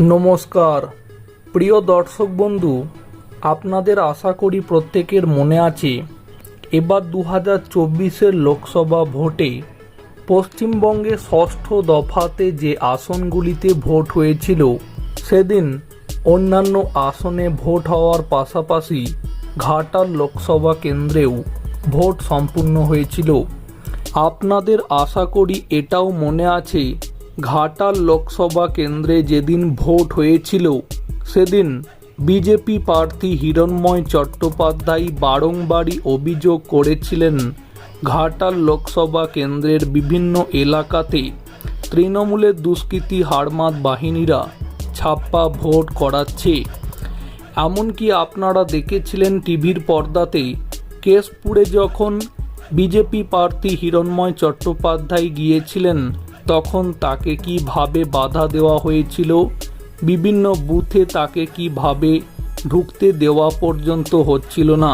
নমস্কার। প্রিয় দর্শক বন্ধু, আপনাদের আশা করি প্রত্যেকের মনে আছে, এবার দু হাজার চব্বিশের লোকসভা ভোটে পশ্চিমবঙ্গে ষষ্ঠ দফাতে যে আসনগুলিতে ভোট হয়েছিল, সেদিন অন্যান্য আসনে ভোট হওয়ার পাশাপাশি ঘাটাল লোকসভা কেন্দ্রেও ভোট সম্পূর্ণ হয়েছিল। আপনাদের আশা করি এটাও মনে আছে ঘাটাল লোকসভা কেন্দ্রে যেদিন ভোট হয়েছিল, সেদিন বিজেপি প্রার্থী হিরণময় চট্টোপাধ্যায় বারংবারই অভিযোগ করেছিলেন, ঘাটাল লোকসভা কেন্দ্রের বিভিন্ন এলাকাতে তৃণমূলের দুষ্কৃতী হাড়মাত বাহিনীরা ছাপ্পা ভোট করাচ্ছে। এমনকি আপনারা দেখেছিলেন টিভির পর্দাতে, কেশপুরে যখন বিজেপি প্রার্থী হিরণময় চট্টোপাধ্যায় গিয়েছিলেন তখন তাকে কীভাবে বাধা দেওয়া হয়েছিল, বিভিন্ন বুথে তাকে কীভাবে ঢুকতে দেওয়া পর্যন্ত হচ্ছিল না,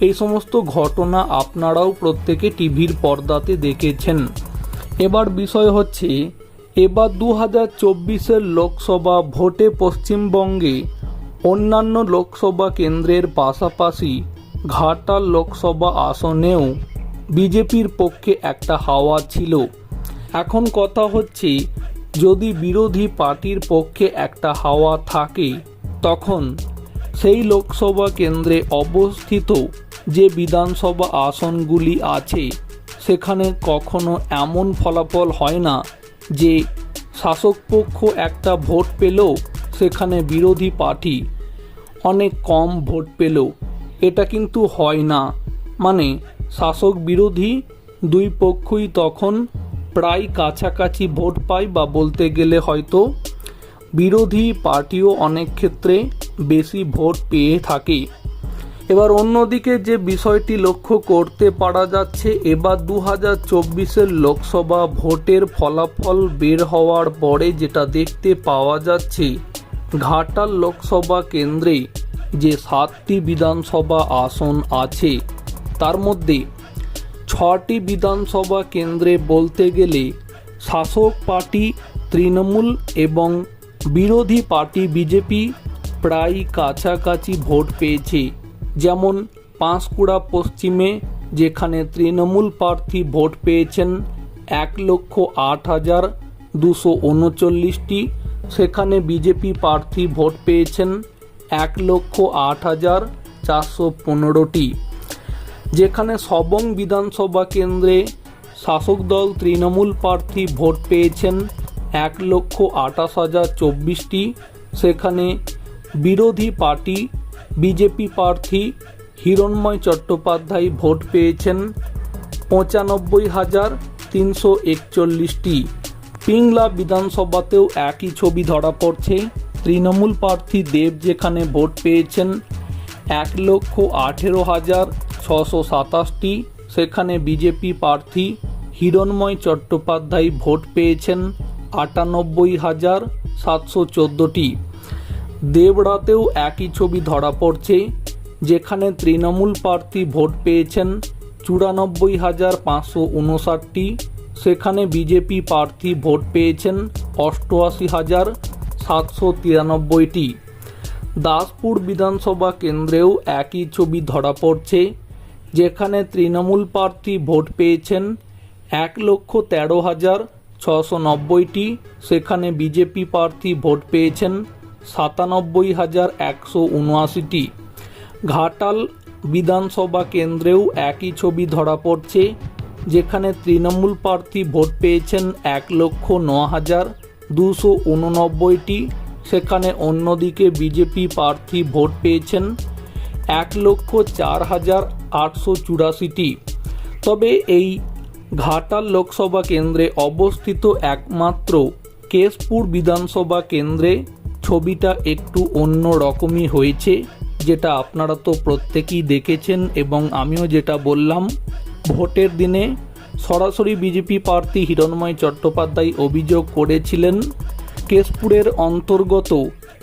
এই সমস্ত ঘটনা আপনারাও প্রত্যেকে টিভির পর্দাতে দেখেছেন। এবার বিষয় হচ্ছে, এবার দু হাজার চব্বিশের লোকসভা ভোটে পশ্চিমবঙ্গে অন্যান্য লোকসভা কেন্দ্রের পাশাপাশি ঘাটাল লোকসভা আসনেও বিজেপির পক্ষে একটা হাওয়া ছিল। এখন কথা হচ্ছে, যদি বিরোধী পার্টির পক্ষে একটা হাওয়া থাকে, তখন সেই লোকসভা কেন্দ্রে অবস্থিত যে বিধানসভা আসনগুলি আছে, সেখানে কখনো এমন ফলাফল হয় না যে শাসক পক্ষ একটা ভোট পেল সেখানে বিরোধী পার্টি অনেক কম ভোট পেল এটা কিন্তু হয় না। মানে শাসক বিরোধী দুই পক্ষই তখন প্রায় কাছাকাছি ভোট পায় বা বলতে গেলে হয়তো বিরোধী পার্টিও অনেক ক্ষেত্রে বেশি ভোট পেয়ে থাকে। এবার অন্যদিকে যে বিষয়টি লক্ষ্য করতে পারা যাচ্ছে, এবার দু হাজার চব্বিশের লোকসভা ভোটের ফলাফল বের হওয়ার পরে যেটা দেখতে পাওয়া যাচ্ছে, ঘাটাল লোকসভা কেন্দ্রে যে সাতটি বিধানসভা আসন আছে, তার মধ্যে ছটি বিধানসভা কেন্দ্রে বলতে গেলে শাসক পার্টি তৃণমূল এবং বিরোধী পার্টি বিজেপি প্রায় কাছাকাছি ভোট পেয়েছে। যেমন পাঁশকুড়া পশ্চিমে, যেখানে তৃণমূল প্রার্থী ভোট পেয়েছেন এক লক্ষ আট হাজার দুশো উনচল্লিশটি, সেখানে বিজেপি প্রার্থী ভোট পেয়েছেন এক লক্ষ আট হাজার চারশো পনেরোটি। যেখানে সবং বিধানসভা কেন্দ্রে শাসক দল তৃণমূল প্রার্থী ভোট পেয়েছেন এক লক্ষ আঠাশ হাজার চব্বিশটি। সেখানে বিরোধী পার্টি, বিজেপি প্রার্থী হিরণময় চট্টোপাধ্যায় ভোট পেয়েছেন পঁচানব্বই হাজার তিনশো একচল্লিশটি। পিংলা বিধানসভাতেও একই ছবি ধরা পড়ছে। তৃণমূল প্রার্থী দেব যেখানে ভোট পেয়েছেন এক লক্ষ আঠেরো হাজার ছশো সাতাশটি, সেখানে বিজেপি প্রার্থী হিরণময় চট্টোপাধ্যায় ভোট পেয়েছেন আটানব্বই হাজার সাতশো চোদ্দোটি। দেবড়াতেও একই ছবি ধরা পড়ছে, যেখানে তৃণমূল প্রার্থী ভোট পেয়েছেন চুরানব্বই হাজার পাঁচশো উনষাটটি, সেখানে বিজেপি প্রার্থী ভোট পেয়েছেন অষ্টআশি হাজার সাতশো তিরানব্বইটি। দাসপুর বিধানসভা কেন্দ্রেও একই ছবি ধরা পড়ছে যেখানে তৃণমূল প্রার্থী ভোট পেয়েছেন এক লক্ষ তেরো হাজার ছশো নব্বইটি, সেখানে বিজেপি প্রার্থী ভোট পেয়েছেন সাতানব্বই হাজার একশো উনআশিটি। ঘাটাল বিধানসভা কেন্দ্রেও একই ছবি ধরা পড়ছে, যেখানে তৃণমূল প্রার্থী ভোট পেয়েছেন এক লক্ষ ন হাজার দুশো উননব্বইটি, সেখানে অন্যদিকে বিজেপি প্রার্থী ভোট পেয়েছেন এক লক্ষ চার হাজার আটশো চুরাশিটি। তবে এই ঘাটাল লোকসভা কেন্দ্রে অবস্থিত একমাত্র কেশপুর বিধানসভা কেন্দ্রে ছবিটা একটু অন্য রকমই হয়েছে, যেটা আপনারা তো প্রত্যেকেই দেখেছেন এবং আমিও যেটা বললাম, ভোটের দিনে সরাসরি বিজেপি প্রার্থী হিরণময় চট্টোপাধ্যায় অভিযোগ করেছিলেন, কেশপুরের অন্তর্গত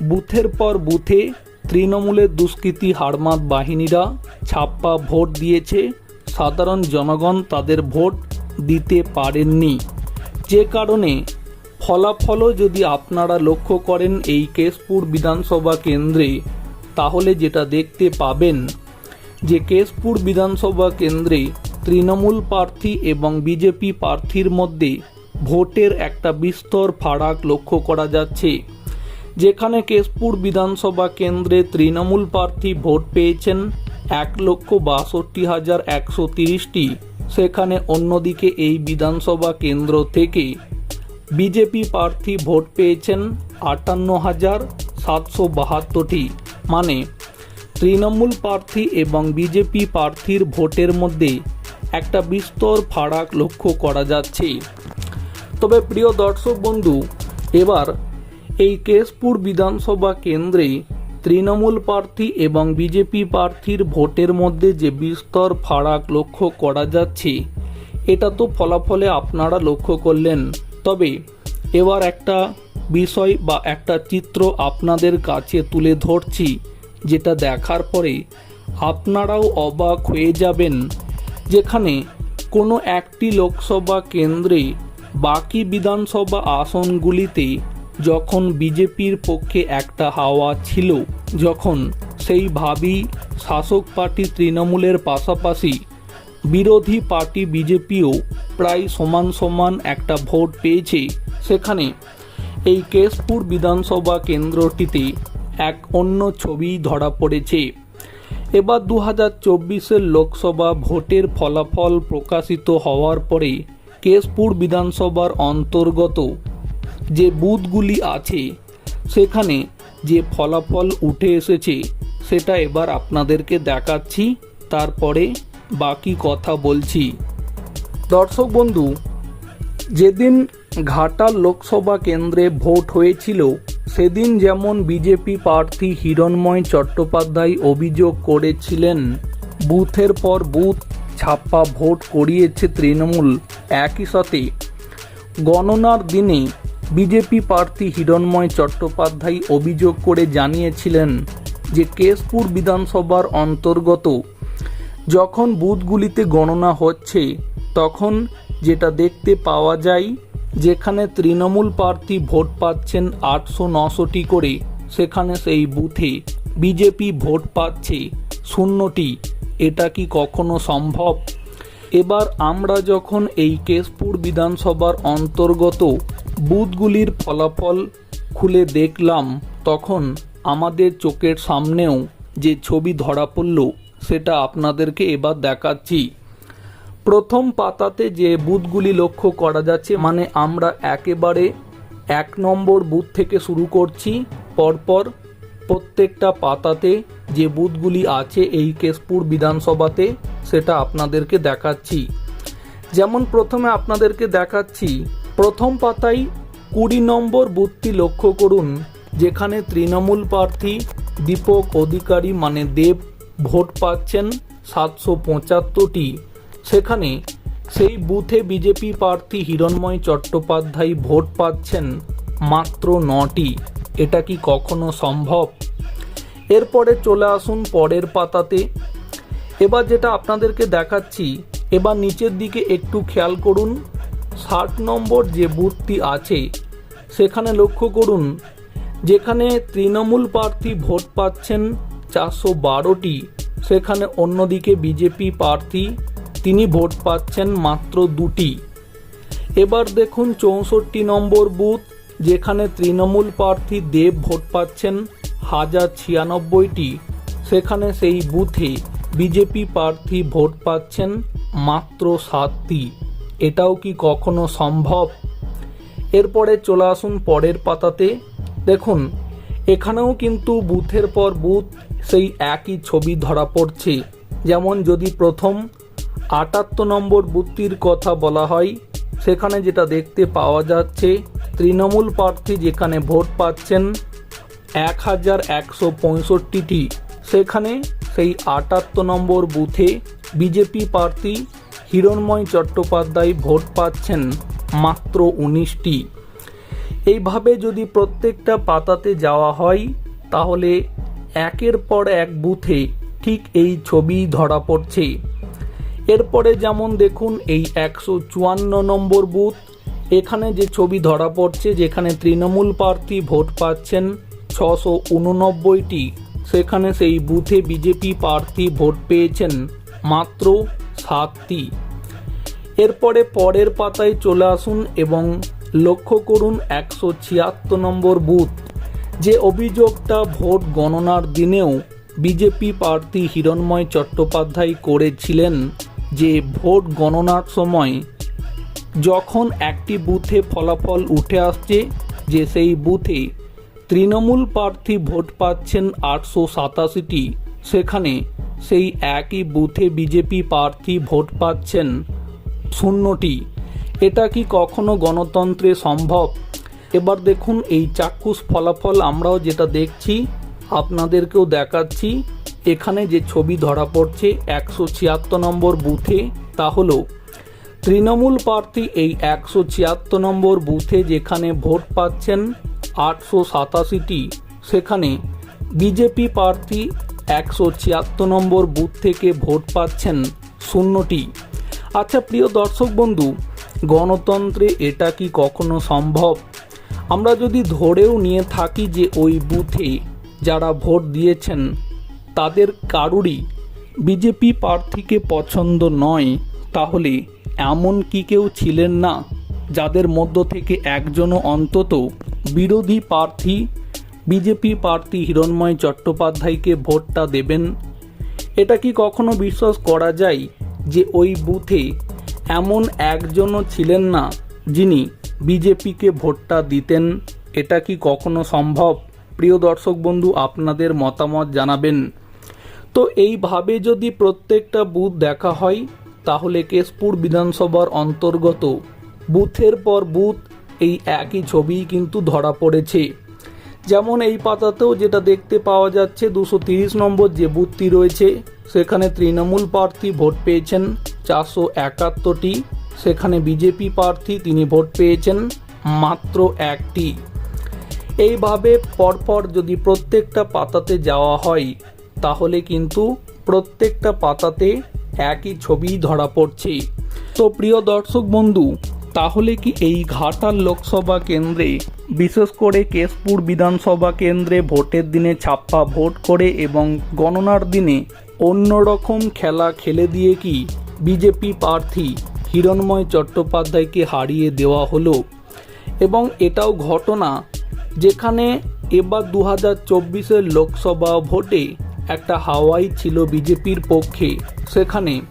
বুথের পর বুথে তৃণমূলের দুষ্কৃতী হাড়মাত বাহিনীরা ছাপ্পা ভোট দিয়েছে। সাধারণ জনগণ তাদের ভোট দিতে পারেননি। যে কারণে ফলাফলও যদি আপনারা লক্ষ্য করেন এই কেশপুর বিধানসভা কেন্দ্রে, তাহলে যেটা দেখতে পাবেন যে কেশপুর বিধানসভা কেন্দ্রে তৃণমূল প্রার্থী এবং বিজেপি প্রার্থীর মধ্যে ভোটের একটা বিস্তর ফারাক লক্ষ্য করা যাচ্ছে। যেখানে কেশপুর বিধানসভা কেন্দ্রে তৃণমূল প্রার্থী ভোট পেয়েছেন এক লক্ষ বাষট্টি হাজার একশো তিরিশটি। সেখানে অন্যদিকে এই বিধানসভা কেন্দ্র থেকে বিজেপি প্রার্থী ভোট পেয়েছেন আটান্ন হাজার সাতশো বাহাত্তরটি। মানে তৃণমূল প্রার্থী এবং বিজেপি প্রার্থীর ভোটের মধ্যে একটা বিস্তর ফারাক লক্ষ্য করা যাচ্ছে। তবে প্রিয় দর্শক বন্ধু, এবার এই কেশপুর বিধানসভা কেন্দ্রে তৃণমূল প্রার্থী এবং বিজেপি প্রার্থীর ভোটের মধ্যে যে বিস্তর ফারাক লক্ষ্য করা যাচ্ছে, এটা তো ফলাফলে আপনারা লক্ষ্য করলেন। তবে এবার একটা বিষয় বা একটা চিত্র আপনাদের কাছে তুলে ধরছি, যেটা দেখার পরে আপনারাও অবাক হয়ে যাবেন, যেখানে কোনো একটি লোকসভা কেন্দ্রে বাকি বিধানসভা আসনগুলিতে যখন বিজেপির পক্ষে একটা হাওয়া ছিল, যখন সেইভাবেই শাসক পার্টি তৃণমূলের পাশাপাশি বিরোধী পার্টি বিজেপিও প্রায় সমান সমান একটা ভোট পেয়েছে, সেখানে এই কেশপুর বিধানসভা কেন্দ্রটিতে এক অন্য ছবি ধরা পড়েছে। এবার দু হাজার চব্বিশের লোকসভা ভোটের ফলাফল প্রকাশিত হওয়ার পরে কেশপুর বিধানসভার অন্তর্গত যে বুথগুলি আছে, সেখানে যে ফলাফল উঠে এসেছে, সেটা এবার আপনাদেরকে দেখাচ্ছি, তারপরে বাকি কথা বলছি। দর্শক বন্ধু, যেদিন ঘাটাল লোকসভা কেন্দ্রে ভোট হয়েছিল, সেদিন যেমন বিজেপি প্রার্থী হিরণময় চট্টোপাধ্যায় অভিযোগ করেছিলেন, বুথের পর বুথ ছাপ্পা ভোট করিয়েছে তৃণমূল একই সাথে। গণনার দিনে বিজেপি প্রার্থী হিরণময় চট্টোপাধ্যায় অভিযোগ করে জানিয়েছিলেন যে কেশপুর বিধানসভার অন্তর্গত যখন বুথগুলিতে গণনা হচ্ছে, তখন যেটা দেখতে পাওয়া যায়, যেখানে তৃণমূল প্রার্থী ভোট পাচ্ছেন আটশো নশোটি করে, সেখানে সেই বুথে বিজেপি ভোট পাচ্ছে শূন্যটি। এটা কি কখনো সম্ভব? এবার আমরা যখন এই কেশপুর বিধানসভার অন্তর্গত বুথগুলির ফলাফল খুলে দেখলাম তখন আমাদের চোখের সামনেও যে ছবি ধরা পড়ল, সেটা আপনাদেরকে এবার দেখাচ্ছি। প্রথম পাতাতে যে বুথগুলি লক্ষ্য করা যাচ্ছে মানে আমরা একেবারে এক নম্বর বুথ থেকে শুরু করছি, পরপর প্রত্যেকটা পাতাতে যে বুথগুলি আছে এই কেশপুর বিধানসভাতে, সেটা আপনাদেরকে দেখাচ্ছি। যেমন প্রথমে আপনাদেরকে দেখাচ্ছি প্রথম পাতায় কুড়ি নম্বর বুথটি লক্ষ্য করুন, যেখানে তৃণমূল প্রার্থী দীপক অধিকারী মানে দেব ভোট পাচ্ছেন সাতশো পঁচাত্তরটি। সেখানে সেই বুথে বিজেপি প্রার্থী হিরণময় চট্টোপাধ্যায় ভোট পাচ্ছেন মাত্র নটি। এটা কি কখনো সম্ভব? এরপরে চলে আসুন পরের পাতাতে। এবার যেটা আপনাদেরকে দেখাচ্ছি, এবার নিচের দিকে একটু খেয়াল করুন। ষাট নম্বর যে বুথটি আছে, সেখানে লক্ষ্য করুন, যেখানে তৃণমূল প্রার্থী ভোট পাচ্ছেন চারশো বারোটি, সেখানে অন্যদিকে বিজেপি প্রার্থী, তিনি ভোট পাচ্ছেন মাত্র দুটি। এবার দেখুন চৌষট্টি নম্বর বুথ, যেখানে তৃণমূল প্রার্থী দেব ভোট পাচ্ছেন হাজার ছিয়ানব্বইটি, সেখানে সেই বুথে বিজেপি প্রার্থী ভোট পাচ্ছেন মাত্র সাতটি। এটাও কি কখনো সম্ভব? এরপরে চলে আসুন পরের পাতাতে। দেখুন, এখানেও কিন্তু বুথের পর বুথ সেই একই ছবি ধরা পড়ছে। যেমন যদি প্রথম আটাত্তর নম্বর বুথটির কথা বলা হয়, সেখানে যেটা দেখতে পাওয়া যাচ্ছে, তৃণমূল প্রার্থী যেখানে ভোট পাচ্ছেন এক হাজার একশো পঁয়ষট্টিটি। সেখানে সেই আটাত্তর নম্বর বুথে বিজেপি প্রার্থী হিরণময় চট্টোপাধ্যায় ভোট পাচ্ছেন মাত্র উনিশটি। এইভাবে যদি প্রত্যেকটা পাতাতে যাওয়া হয়, তাহলে একের পর এক বুথে ঠিক এই ছবি ধরা পড়ছে। এরপরে যেমন দেখুন, এই একশো চুয়ান্ন নম্বর বুথ, এখানে যে ছবি ধরা পড়ছে, যেখানে তৃণমূল প্রার্থী ভোট পাচ্ছেন ছশো উননব্বইটি, সেখানে সেই বুথে বিজেপি প্রার্থী ভোট পেয়েছেন মাত্র সাতটি এরপরে পরের পাতায় চলে আসুন এবং লক্ষ্য করুন একশো ছিয়াত্তর নম্বর বুথ, যে অভিযোগটা ভোট গণনার দিনেও বিজেপি প্রার্থী হিরণময় চট্টোপাধ্যায় করেছিলেন যে ভোট গণনার সময় যখন একটি বুথে ফলাফল উঠে আসছে, যে সেই বুথে তৃণমূল প্রার্থী ভোট পাচ্ছেন আটশো সাতাশিটি, সেখানে সেই একই বুথে বিজেপি প্রার্থী ভোট পাচ্ছেন শূন্যটি। এটা কি কখনো গণতন্ত্রে সম্ভব? এবার দেখুন এই চাক্ষুষ ফলাফল আমরাও যেটা দেখছি, আপনাদেরকেও দেখাচ্ছি। এখানে যে ছবি ধরা পড়ছে একশো ছিয়াত্তর নম্বর বুথে, তা হলো, তৃণমূল প্রার্থী এই একশো ছিয়াত্তর নম্বর বুথে যেখানে ভোট পাচ্ছেন আটশো সাতাশিটি, সেখানে বিজেপি প্রার্থী একশো ছিয়াত্তর নম্বর বুথ থেকে ভোট পাচ্ছেন শূন্যটি। আচ্ছা প্রিয় দর্শক বন্ধু, গণতন্ত্রে এটা কি কখনো সম্ভব? আমরা যদি ধরেও নিয়ে থাকি যে ওই বুথে যারা ভোট দিয়েছেন, তাদের কারুরই বিজেপি প্রার্থীকে পছন্দ নয়, তাহলে এমন কি কেউ ছিলেন না যাদের মধ্য থেকে একজনও অন্তত বিরোধী প্রার্থী বিজেপি প্রার্থী হিরণময় চট্টোপাধ্যায়কে ভোটটা দেবেন। এটা কি কখনো বিশ্বাস করা যায় যে ওই বুথে এমন একজনও ছিলেন না যিনি বিজেপিকে ভোটটা দিতেন? এটা কি কখনো সম্ভব? প্রিয় দর্শক বন্ধু, আপনাদের মতামত জানাবেন। তো এইভাবে যদি প্রত্যেকটা বুথ দেখা হয়, তাহলে কেশপুর বিধানসভার অন্তর্গত বুথের পর বুথ এই একই ছবি কিন্তু ধরা পড়েছে। যেমন এই পাতাতেও যেটা দেখতে পাওয়া যাচ্ছে, দুশো তিরিশ নম্বর যে বুথটি রয়েছে, সেখানে তৃণমূল প্রার্থী ভোট পেয়েছেন চারশো একাত্তরটি। সেখানে বিজেপি প্রার্থী তিনি ভোট পেয়েছেন মাত্র একটি। এইভাবে পরপর যদি প্রত্যেকটা পাতাতে যাওয়া হয়, তাহলে কিন্তু প্রত্যেকটা পাতাতে একই ছবি ধরা পড়ছে। তো প্রিয় দর্শক বন্ধু তাহলে কি এই ঘাটাল লোকসভা কেন্দ্রে, বিশেষ করে কেশপুর বিধানসভা কেন্দ্রে ভোটের দিনে ছাপ্পা ভোট করে এবং গণনার দিনে অন্যরকম খেলা খেলে দিয়ে কি বিজেপি প্রার্থী হিরণময় চট্টোপাধ্যায়কে হারিয়ে দেওয়া হলো? এবং এটাও ঘটনা যেখানে এবার দু হাজার চব্বিশের লোকসভা ভোটে একটা হাওয়াই ছিল বিজেপির পক্ষে। সেখানে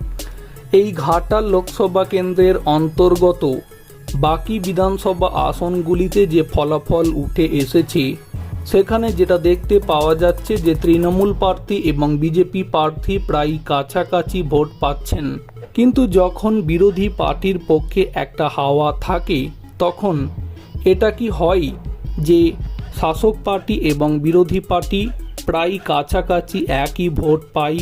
এই ঘাটাল লোকসভা কেন্দ্রের অন্তর্গত বাকি বিধানসভা আসনগুলিতে যে ফলাফল উঠে এসেছে, সেখানে যেটা দেখতে পাওয়া যাচ্ছে যে তৃণমূল প্রার্থী এবং বিজেপি প্রার্থী প্রায় কাছাকাছি ভোট পাচ্ছেন। কিন্তু যখন বিরোধী পার্টির পক্ষে একটা হাওয়া থাকে, তখন এটা কি হয় যে শাসক পার্টি এবং বিরোধী পার্টি প্রায় কাছাকাছি একই ভোট পায়?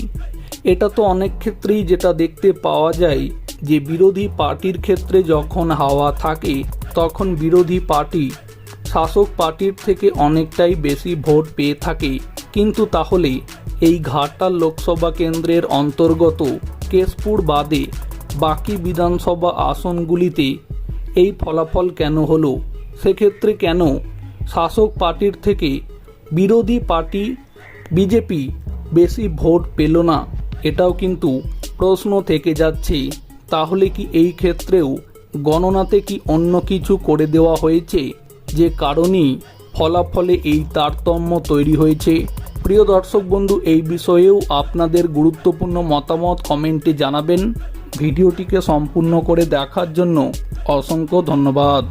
এটা তো অনেক ক্ষেত্রেই যেটা দেখতে পাওয়া যায় যে বিরোধী পার্টির ক্ষেত্রে যখন হাওয়া থাকে, তখন বিরোধী পার্টি শাসক পার্টির থেকে অনেকটাই বেশি ভোট পেয়ে থাকে। কিন্তু তাহলে এই ঘাটাল লোকসভা কেন্দ্রের অন্তর্গত কেশপুর বাদে বাকি বিধানসভা আসনগুলিতে এই ফলাফল কেন হলো? সেক্ষেত্রে কেন শাসক পার্টির থেকে বিরোধী পার্টি বিজেপি বেশি ভোট পেল না? এটাও কিন্তু প্রশ্ন থেকে যাচ্ছে। তাহলে কি এই ক্ষেত্রেও গণনাতে কি অন্য কিছু করে দেওয়া হয়েছে? যে কারণেই ফলাফলে এই তারতম্য তৈরি হয়েছে। প্রিয় দর্শক বন্ধু, এই বিষয়েও আপনাদের গুরুত্বপূর্ণ মতামত কমেন্টে জানাবেন। ভিডিওটিকে সম্পূর্ণ করে দেখার জন্য অসংখ্য ধন্যবাদ।